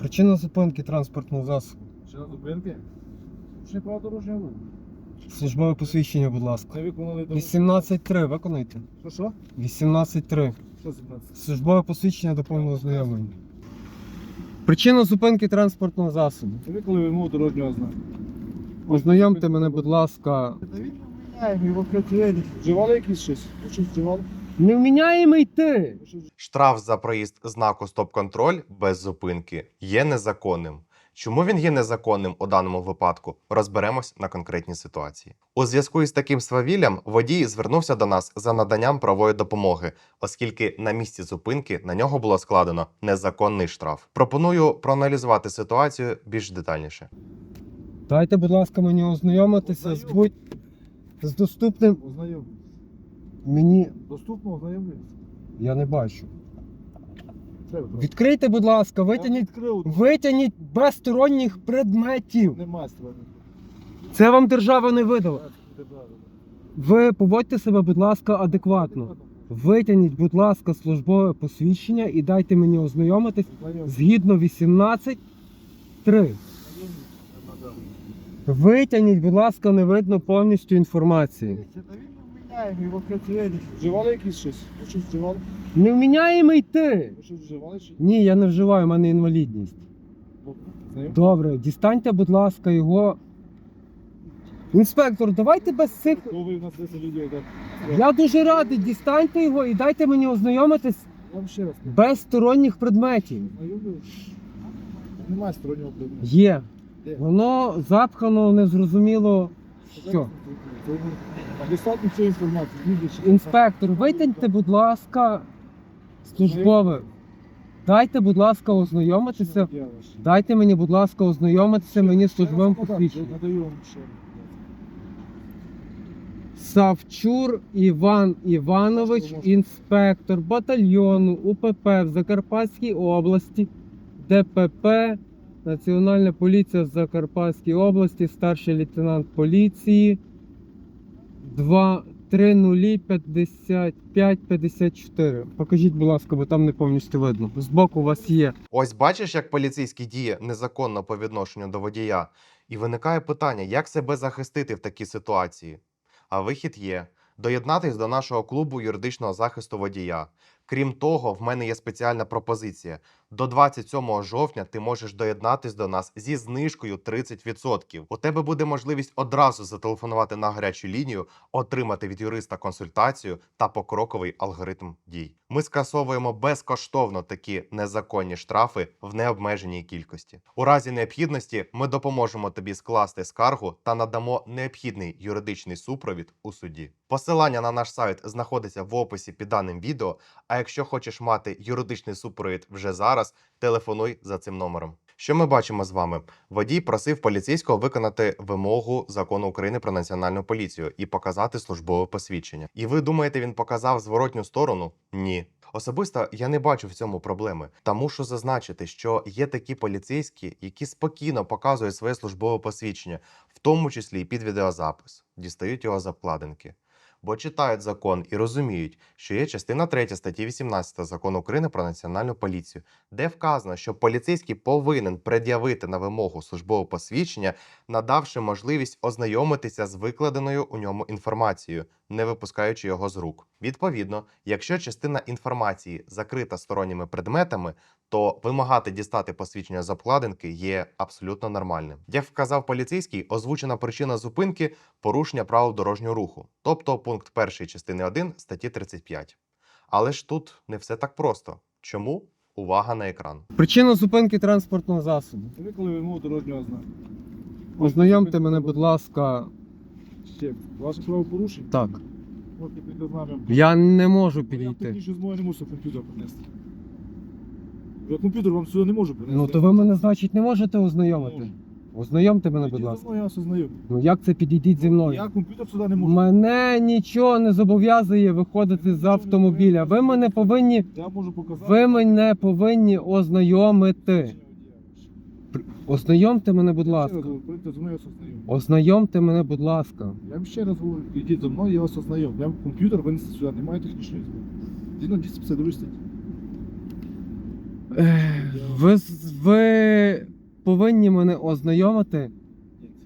Причина зупинки транспортного засобу. Ще на зупинки? Ще право дорожнього руху. Службове посвідчення, будь ласка. Не виконали до 18.3 виконайте. Що що? 18.3. Що 17? Службове посвідчення до повного знайомлення. Причина зупинки транспортного засобу. Не виконали вимогу дорожнього знаку. Ознайомте мене, будь ласка. Вживали якісь щось? Щось вживали? Невміняємий ти! Штраф за проїзд знаку стоп-контроль без зупинки є незаконним. Чому він є незаконним у даному випадку? Розберемось на конкретній ситуації. У зв'язку із таким свавіллям водій звернувся до нас за наданням правової допомоги, оскільки на місці зупинки на нього було складено незаконний штраф. Пропоную проаналізувати ситуацію більш детальніше. Дайте, будь ласка, мені ознайомитися з будь з доступним. Ознайом. Мені. Доступно ознайомлюсь. Я не бачу. Треба. Відкрийте, будь ласка, Я витягніть. відкрив. Витягніть без сторонніх предметів. Нема сторони. Це вам держава не видала. Ви поводьте себе, будь ласка, адекватно. Витягніть, будь ласка, службове посвідчення і дайте мені ознайомитись згідно 18.3. Витягніть, будь ласка, не видно повністю інформації. Його кричені. Вживали якісь щось? Ви щось вживали? Невміняємий ти! Ви щось вживали чи? Ні, я не вживаю, у мене інвалідність. Добре, дістаньте, будь ласка, його. Інспектор, давайте без цих. То ви в нас десь відео, так? Я дуже радий, дістаньте його і дайте мені ознайомитись вам ще раз без сторонніх предметів. Немає стороннього предмету. Є. Де? Воно запхано, незрозуміло. Що? Достатньо цієї інформації. Інспектор, витягньте, будь ласка, службове. Дайте, будь ласка, ознайомитися. Дайте мені, будь ласка, ознайомитися мені з службовим посвідченням. Надаю вам ще. Савчур Іван Іванович, інспектор батальйону УПП в Закарпатській області, ДПП, Національна поліція в Закарпатській області, старший лейтенант поліції 2 5554. Покажіть, будь ласка, бо там не повністю видно. Збоку у вас є. Ось бачиш, як поліцейський діє незаконно по відношенню до водія, і виникає питання, як себе захистити в такій ситуації. А вихід є доєднатись до нашого клубу юридичного захисту водія. Крім того, в мене є спеціальна пропозиція. До 27 жовтня ти можеш доєднатись до нас зі знижкою 30%. У тебе буде можливість одразу зателефонувати на гарячу лінію, отримати від юриста консультацію та покроковий алгоритм дій. Ми скасовуємо безкоштовно такі незаконні штрафи в необмеженій кількості. У разі необхідності ми допоможемо тобі скласти скаргу та надамо необхідний юридичний супровід у суді. Посилання на наш сайт знаходиться в описі під даним відео. А якщо хочеш мати юридичний супровід вже зараз, телефонуй за цим номером. Що ми бачимо з вами? Водій просив поліцейського виконати вимогу закону України про національну поліцію і показати службове посвідчення. І ви думаєте, він показав зворотню сторону? Ні. Особисто я не бачу в цьому проблеми. Та мушу зазначити, що є такі поліцейські, які спокійно показують своє службове посвідчення, в тому числі і під відеозапис, дістають його з обкладинки. Бо читають закон і розуміють, що є частина 3 статті 18 закону України про національну поліцію, де вказано, що поліцейський повинен пред'явити на вимогу службового посвідчення, надавши можливість ознайомитися з викладеною у ньому інформацією, не випускаючи його з рук. Відповідно, якщо частина інформації закрита сторонніми предметами, то вимагати дістати посвідчення з обкладинки є абсолютно нормальним. Як вказав поліцейський, озвучена причина зупинки порушення правил дорожнього руху, тобто пункт 1 частини 1 статті 35. Але ж тут не все так просто. Чому? Увага на екран. Причина зупинки транспортного засобу. Виконали дорожнього знаку. Ознайомте мене, будь ласка. Ще. Ваше правопорушення? Так. Можете піти з нами. Я не можу Я підійти. технічно з мною не мусив комп'ютер принести. Я комп'ютер вам сюди не можу принести. Ну то ви мене, значить, не можете ознайомити. Ознайомте мене, будь ласка. Я вас ознайомлю. Ну як це підійдіть зі мною? Я комп'ютер сюди не можу. Мене нічого не зобов'язує виходити з автомобіля. Ви мене повинні. Я можу показати. Ви мене повинні ознайомити. Ознайомте мене, будь Ще раз ласка. говорю, прийдете зі мною, я вас ознайомлю. Ознайомте мене, будь ласка. Я вам ще раз говорю, ідіть зі мною, я вас ознайомлю. Я вам комп'ютер винести сюди, немає технічної змоги. Згідно 252 статті. Ех, Ви, з- ви повинні мене ознайомити.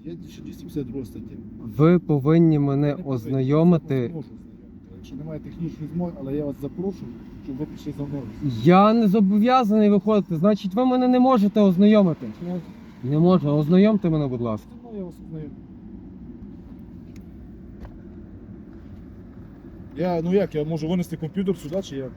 Ні, Є 272 стаття. Ви повинні мене Не ознайомити. Я вас можу ознайомити. Якщо немає технічної змоги, але я вас запрошую, щоб ви пішли за мною. Я не зобов'язаний виходити, значить ви мене не можете ознайомити. Не можу, ознайомте мене, будь ласка. Мною я вас ознайомлю. Я, ну як, я можу винести комп'ютер сюди, чи як?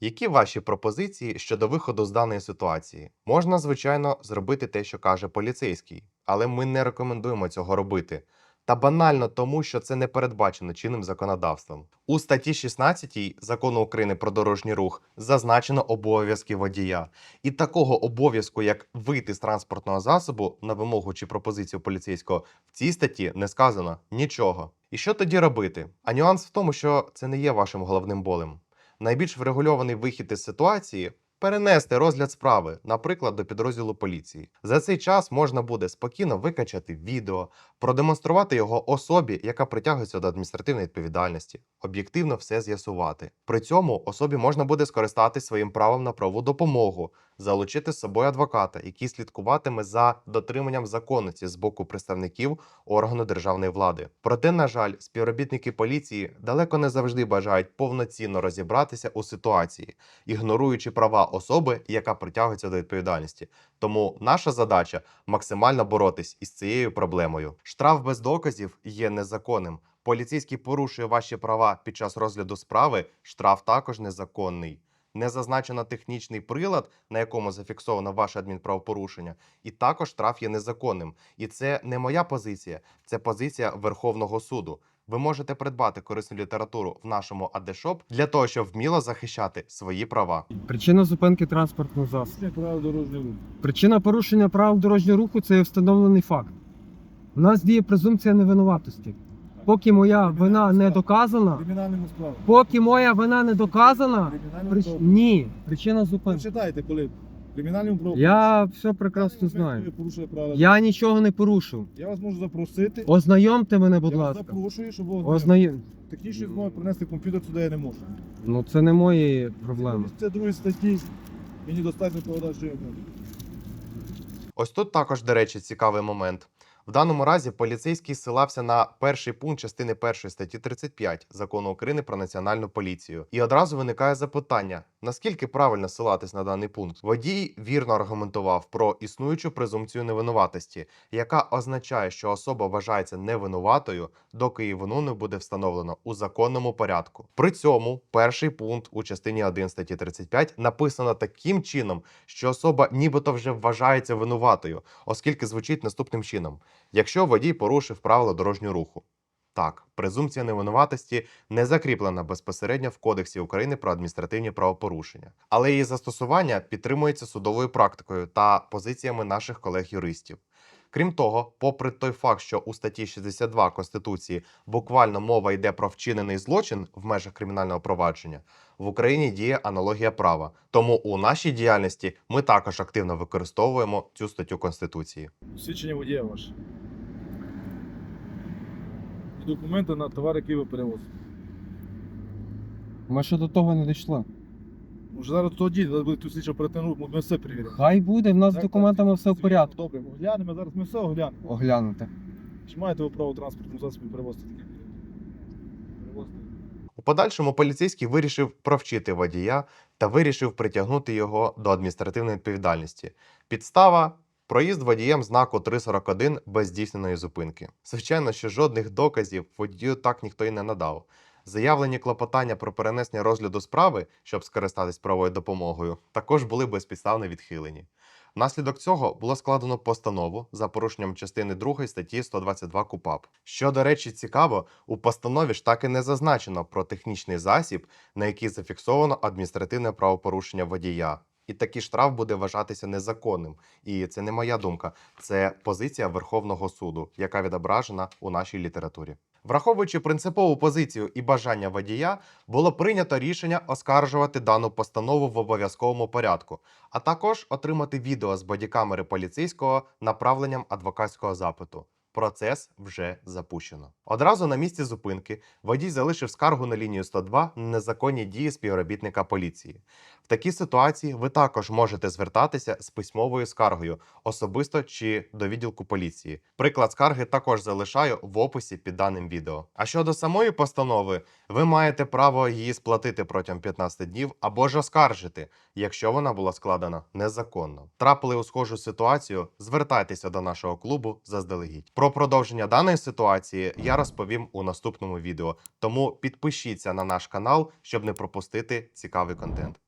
Які ваші пропозиції щодо виходу з даної ситуації? Можна, звичайно, зробити те, що каже поліцейський, але ми не рекомендуємо цього робити. Та банально тому, що це не передбачено чинним законодавством. У статті 16 закону України про дорожній рух зазначено обов'язки водія. І такого обов'язку, як вийти з транспортного засобу на вимогу чи пропозицію поліцейського, в цій статті не сказано нічого. І що тоді робити? А нюанс в тому, що це не є вашим головним болем найбільш врегульований вихід із ситуації перенести розгляд справи, наприклад, до підрозділу поліції. За цей час можна буде спокійно викачати відео, продемонструвати його особі, яка притягується до адміністративної відповідальності, об'єктивно все з'ясувати. При цьому особі можна буде скористатись своїм правом на правову допомогу, залучити з собою адвоката, який слідкуватиме за дотриманням законності з боку представників органу державної влади. Проте, на жаль, співробітники поліції далеко не завжди бажають повноцінно розібратися у ситуації, ігноруючи права особи, яка притягується до відповідальності. Тому наша задача максимально боротись із цією проблемою. Штраф без доказів є незаконним. Поліцейський порушує ваші права під час розгляду справи. Штраф також незаконний. Не зазначено технічний прилад, на якому зафіксовано ваше адмінправопорушення, і також штраф є незаконним. І це не моя позиція, це позиція Верховного суду. Ви можете придбати корисну літературу в нашому АДШОП для того, щоб вміло захищати свої права. Причина зупинки транспортного засобу. Це дорожнього руху. Причина порушення правил дорожнього руху це є встановлений факт. У нас діє презумпція невинуватості. Поки моя вина не доказана, Кримінальному справу. поки моя вина не доказана, Кримінальному прич... ні, причина зупинки. Читайте, коли. Кримінальному праву. Я все прекрасно знаю. Я нічого не порушив. Я вас можу запросити. Ознайомте мене, будь я вас ласка. запрошую, щоб ви. Ознайом... Технічної змоги принести комп'ютер сюди я не можу. Ну це не мої проблеми. Це другі статті. Мені достатньо повода, що я можу. Ось тут також, до речі, цікавий момент. В даному разі поліцейський ссилався на перший пункт частини 1 статті 35 закону України про національну поліцію. І одразу виникає запитання: наскільки правильно ссилатись на даний пункт? Водій вірно аргументував про існуючу презумпцію невинуватості, яка означає, що особа вважається невинуватою, доки її вину не буде встановлено у законному порядку. При цьому перший пункт у частині 1 статті 35 написано таким чином, що особа нібито вже вважається винуватою, оскільки звучить наступним чином: якщо водій порушив правила дорожнього руху. Так, презумпція невинуватості не закріплена безпосередньо в Кодексі України про адміністративні правопорушення, але її застосування підтримується судовою практикою та позиціями наших колег-юристів. Крім того, попри той факт, що у статті 62 Конституції буквально мова йде про вчинений злочин в межах кримінального провадження, в Україні діє аналогія права. Тому у нашій діяльності ми також активно використовуємо цю статтю Конституції. Свідчення водія ваше. І документи на товар, який ви перевозите. Ми ще до того не дійшли. Може зараз тоді, зараз буде тут слідча оперативна група, ми все перевіримо. Хай буде, в нас з Так, документами так, все в порядку. Добре, оглянемо, зараз ми все оглянемо. Оглянути. Чи маєте ви право транспортному засобі перевозити таке? Перевозити. Подальшому поліцейський вирішив провчити водія та вирішив притягнути його до адміністративної відповідальності. Підстава проїзд водієм знаку 341 без здійсненої зупинки. Звичайно, що жодних доказів водію так ніхто й не надав. Заявлені клопотання про перенесення розгляду справи, щоб скористатись правовою допомогою, також були безпідставно відхилені. Внаслідок цього було складено постанову за порушенням частини 2 статті 122 КУПАП. Що, до речі, цікаво, у постанові ж так і не зазначено про технічний засіб, на який зафіксовано адміністративне правопорушення водія. І такий штраф буде вважатися незаконним. І це не моя думка, це позиція Верховного суду, яка відображена у нашій літературі. Враховуючи принципову позицію і бажання водія, було прийнято рішення оскаржувати дану постанову в обов'язковому порядку, а також отримати відео з бодікамери поліцейського направленням адвокатського запиту. Процес вже запущено. Одразу на місці зупинки водій залишив скаргу на лінію 102 на незаконні дії співробітника поліції. В такій ситуації ви також можете звертатися з письмовою скаргою особисто чи до відділку поліції. Приклад скарги також залишаю в описі під даним відео. А щодо самої постанови, ви маєте право її сплатити протягом 15 днів або ж оскаржити, якщо вона була складена незаконно. Трапили у схожу ситуацію, звертайтеся до нашого клубу заздалегідь. Про продовження даної ситуації я розповім у наступному відео, тому підпишіться на наш канал, щоб не пропустити цікавий контент.